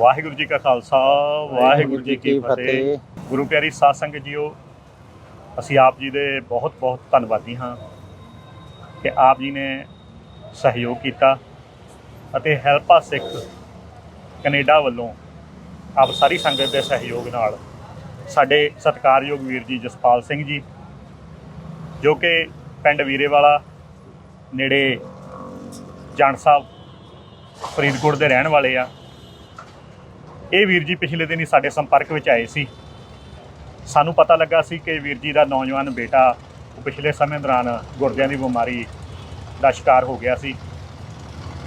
ਵਾਹਿਗੁਰੂ ਜੀ ਕਾ ਖਾਲਸਾ ਵਾਹਿਗੁਰੂ ਜੀ ਕੀ ਫਤਿਹ। ਗੁਰੂ ਪਿਆਰੀ ਸਾਧ ਸੰਗਤ ਜੀਓ ਅਸੀਂ ਆਪ ਜੀ ਦੇ ਬਹੁਤ ਬਹੁਤ ਧੰਨਵਾਦੀ ਹਾਂ ਕਿ ਆਪ ਜੀ ਨੇ ਸਹਿਯੋਗ ਕੀਤਾ ਅਤੇ ਹੈਲਪਾ ਸਿੱਖ ਕੈਨੇਡਾ ਵੱਲੋਂ ਆਪ ਸਾਰੀ ਸੰਗਤ ਦੇ ਸਹਿਯੋਗ ਨਾਲ ਸਾਡੇ ਸਤਿਕਾਰਯੋਗ ਵੀਰ ਜੀ ਜਸਪਾਲ ਸਿੰਘ ਜੀ ਜੋ ਕਿ ਪਿੰਡ ਵੀਰੇਵਾਲਾ ਨੇੜੇ ਜਾਣ ਸਾਹਿਬ ਫਰੀਦਕੋਟ ਦੇ ਰਹਿਣ ਵਾਲੇ ਆ। ਇਹ ਵੀਰ ਜੀ ਪਿਛਲੇ ਦਿਨੀ ਸਾਡੇ ਸੰਪਰਕ ਵਿੱਚ ਆਏ ਸੀ। ਸਾਨੂੰ ਪਤਾ ਲੱਗਾ ਸੀ ਕਿ ਵੀਰ ਜੀ ਦਾ ਨੌਜਵਾਨ ਬੇਟਾ ਉਹ ਪਿਛਲੇ ਸਮੇਂ ਦੌਰਾਨ ਗੁਰਦਿਆਂ ਦੀ ਬਿਮਾਰੀ ਦਾ ਸ਼ਿਕਾਰ ਹੋ ਗਿਆ ਸੀ।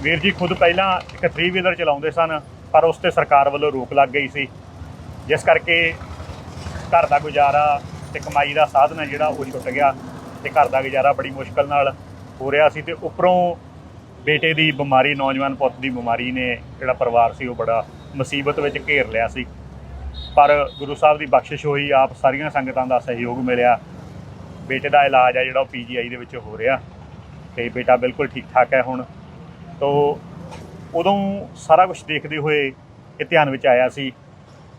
ਵੀਰ ਜੀ ਖੁਦ ਪਹਿਲਾਂ ਇੱਕ 3 ਵੀਲਰ ਚਲਾਉਂਦੇ ਸਨ, ਪਰ ਉਸ ਤੇ ਸਰਕਾਰ ਵੱਲੋਂ ਰੋਕ ਲੱਗ ਗਈ ਸੀ। ਜਿਸ ਕਰਕੇ ਘਰ ਦਾ ਗੁਜ਼ਾਰਾ ਤੇ ਕਮਾਈ ਦਾ ਸਾਧਨ ਹੈ ਜਿਹੜਾ ਉਹ ਛੁੱਟ ਗਿਆ ਤੇ ਘਰ ਦਾ ਗੁਜ਼ਾਰਾ ਬੜੀ ਮੁਸ਼ਕਲ ਨਾਲ ਹੋ ਰਿਹਾ ਸੀ ਤੇ ਉੱਪਰੋਂ ਬੇਟੇ ਦੀ ਬਿਮਾਰੀ, ਨੌਜਵਾਨ ਪੁੱਤ ਦੀ ਬਿਮਾਰੀ ਨੇ ਜਿਹੜਾ ਪਰਿਵਾਰ ਸੀ ਉਹ ਬੜਾ ਮੁਸੀਬਤ ਵਿੱਚ ਘੇਰ ਲਿਆ ਸੀ। ਪਰ ਗੁਰੂ ਸਾਹਿਬ ਦੀ ਬਖਸ਼ਿਸ਼ ਹੋਈ, ਆਪ ਸਾਰੀਆਂ ਸੰਗਤਾਂ ਦਾ ਸਹਿਯੋਗ ਮਿਲਿਆ। ਬੇਟੇ ਦਾ ਇਲਾਜ ਹੈ ਜਿਹੜਾ ਉਹ ਪੀਜੀਆਈ ਦੇ ਵਿੱਚ ਹੋ ਰਿਹਾ। ਤੇ ਬੇਟਾ ਬਿਲਕੁਲ ਠੀਕ ਠਾਕ ਹੈ ਹੁਣ। ਤੋਂ ਉਦੋਂ ਸਾਰਾ ਕੁਝ ਦੇਖਦੇ ਹੋਏ ਇਹ ਧਿਆਨ ਵਿੱਚ ਆਇਆ ਸੀ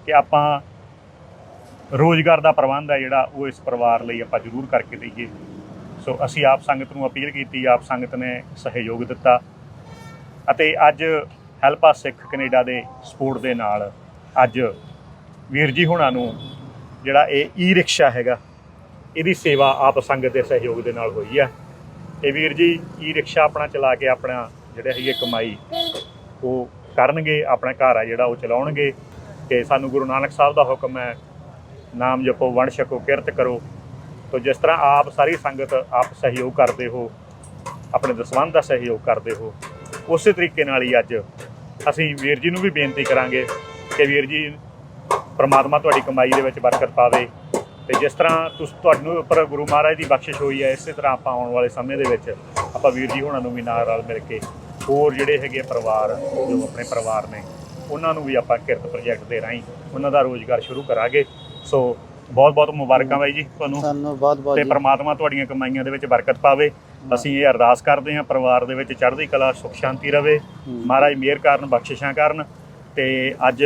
ਕਿ ਆਪਾਂ ਰੋਜ਼ਗਾਰ ਦਾ ਪ੍ਰਬੰਧ ਹੈ ਜਿਹੜਾ, ਉਹ ਇਸ ਪਰਿਵਾਰ ਲਈ ਆਪਾਂ ਜ਼ਰੂਰ ਕਰਕੇ ਦਈਏ। ਸੋ ਅਸੀਂ ਆਪ ਸੰਗਤ ਨੂੰ ਅਪੀਲ ਕੀਤੀ, ਆਪ ਸੰਗਤ ਨੇ ਸਹਿਯੋਗ ਦਿੱਤਾ। ਅਤੇ ਅੱਜ ਹੈਲਪਾ ਸਿੱਖ ਕੈਨੇਡਾ ਦੇ ਸਪੋਰਟ ਦੇ ਨਾਲ ਅੱਜ ਵੀਰ ਜੀ ਹੁਣਾਂ ਨੂੰ ਜਿਹੜਾ ਇਹ ਈ ਰਿਕਸ਼ਾ ਹੈਗਾ, ਇਹਦੀ ਸੇਵਾ ਆਪ ਸੰਗਤ ਦੇ ਸਹਿਯੋਗ ਦੇ ਨਾਲ ਹੋਈ ਹੈ ਇਹ ਵੀਰ ਜੀ ਈ ਰਿਕਸ਼ਾ ਆਪਣਾ ਚਲਾ ਕੇ ਆਪਣਾ ਜਿਹੜੇ ਹੈਗੇ ਕਮਾਈ, ਉਹ ਕਰਨਗੇ, ਆਪਣਾ ਘਰ ਆ ਜਿਹੜਾ ਉਹ ਚਲਾਉਣਗੇ ਕਿ ਸਾਨੂੰ ਗੁਰੂ ਨਾਨਕ ਸਾਹਿਬ ਦਾ ਹੁਕਮ ਹੈ, ਨਾਮ ਜਪੋ, ਵੰਡ ਛਕੋ, ਕਿਰਤ ਕਰੋ। ਤੋ ਜਿਸ ਤਰ੍ਹਾਂ ਆਪ ਸਾਰੀ ਸੰਗਤ ਆਪ ਸਹਿਯੋਗ ਕਰਦੇ ਹੋ, ਆਪਣੇ ਦਸਵੰਧ ਦਾ ਸਹਿਯੋਗ ਕਰਦੇ ਹੋ, ਉਸੇ ਤਰੀਕੇ ਨਾਲ ਹੀ ਅੱਜ ਅਸੀਂ ਵੀਰ ਜੀ ਨੂੰ ਵੀ ਬੇਨਤੀ ਕਰਾਂਗੇ ਕਿ ਵੀਰ ਜੀ ਪਰਮਾਤਮਾ ਤੁਹਾਡੀ ਕਮਾਈ ਦੇ ਵਿੱਚ ਬਰਕਤ ਪਾਵੇ ਤੇ ਜਿਸ ਤਰ੍ਹਾਂ ਤੁਸ ਤੁਹਾਨੂੰ ਉੱਪਰ ਗੁਰੂ ਮਹਾਰਾਜ ਦੀ ਬਖਸ਼ਿਸ਼ ਹੋਈ ਹੈ, ਇਸੇ ਤਰ੍ਹਾਂ ਆਪਾਂ ਆਉਣ ਵਾਲੇ ਸਮੇਂ ਦੇ ਵਿੱਚ ਆਪਾਂ ਵੀਰ ਜੀ ਹੁਣਾਂ ਨੂੰ ਵੀ ਨਾਲ ਰਲ ਮਿਲ ਕੇ ਹੋਰ ਜਿਹੜੇ ਹੈਗੇ ਆ ਪਰਿਵਾਰ, ਜੋ ਆਪਣੇ ਪਰਿਵਾਰ ਨੇ, ਉਹਨਾਂ ਨੂੰ ਵੀ ਆਪਾਂ ਕਿਰਤ ਪ੍ਰੋਜੈਕਟ ਦੇ ਰਾਹੀਂ ਉਹਨਾਂ ਦਾ ਰੋਜ਼ਗਾਰ ਸ਼ੁਰੂ ਕਰਾਂਗੇ। ਸੋ ਬਹੁਤ ਬਹੁਤ ਮੁਬਾਰਕਾਂ ਬਾਈ ਜੀ ਤੁਹਾਨੂੰ। ਸਾਨੂੰ ਬਹੁਤ ਬਹੁਤ ਤੇ ਜੀ। ਪ੍ਰਮਾਤਮਾ ਤੁਹਾਡੀਆਂ ਕਮਾਈਆਂ ਦੇ ਵਿੱਚ ਬਰਕਤ ਪਾਵੇ। ਅਸੀਂ ਇਹ ਅਰਦਾਸ ਕਰਦੇ ਹਾਂ ਪਰਿਵਾਰ ਦੇ ਵਿੱਚ ਚੜ੍ਹਦੀ ਕਲਾ ਸੁਖ ਸ਼ਾਂਤੀ ਰਵੇ। ਮਹਾਰਾਜ ਮਿਹਰ ਕਰਨ ਬਖਸ਼ਿਸ਼ਾਂ ਕਰਨ। ਤੇ ਅੱਜ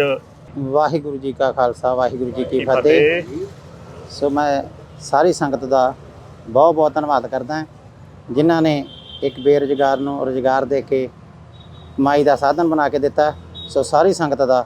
ਵਾਹਿਗੁਰੂ ਜੀ ਕਾ ਖਾਲਸਾ ਵਾਹਿਗੁਰੂ ਜੀ ਕੀ ਫਤਿਹ। ਸੋ ਮੈਂ ਸਾਰੀ ਸੰਗਤ ਦਾ ਬਹੁਤ ਬਹੁਤ ਧੰਨਵਾਦ ਕਰਦਾ ਜਿਨ੍ਹਾਂ ਨੇ ਇੱਕ ਬੇਰੁਜ਼ਗਾਰ ਨੂੰ ਰੁਜ਼ਗਾਰ ਦੇ ਕੇ ਕਮਾਈ ਦਾ ਸਾਧਨ ਬਣਾ ਕੇ ਦਿੱਤਾ। ਸੋ ਸਾਰੀ ਸੰਗਤ ਦਾ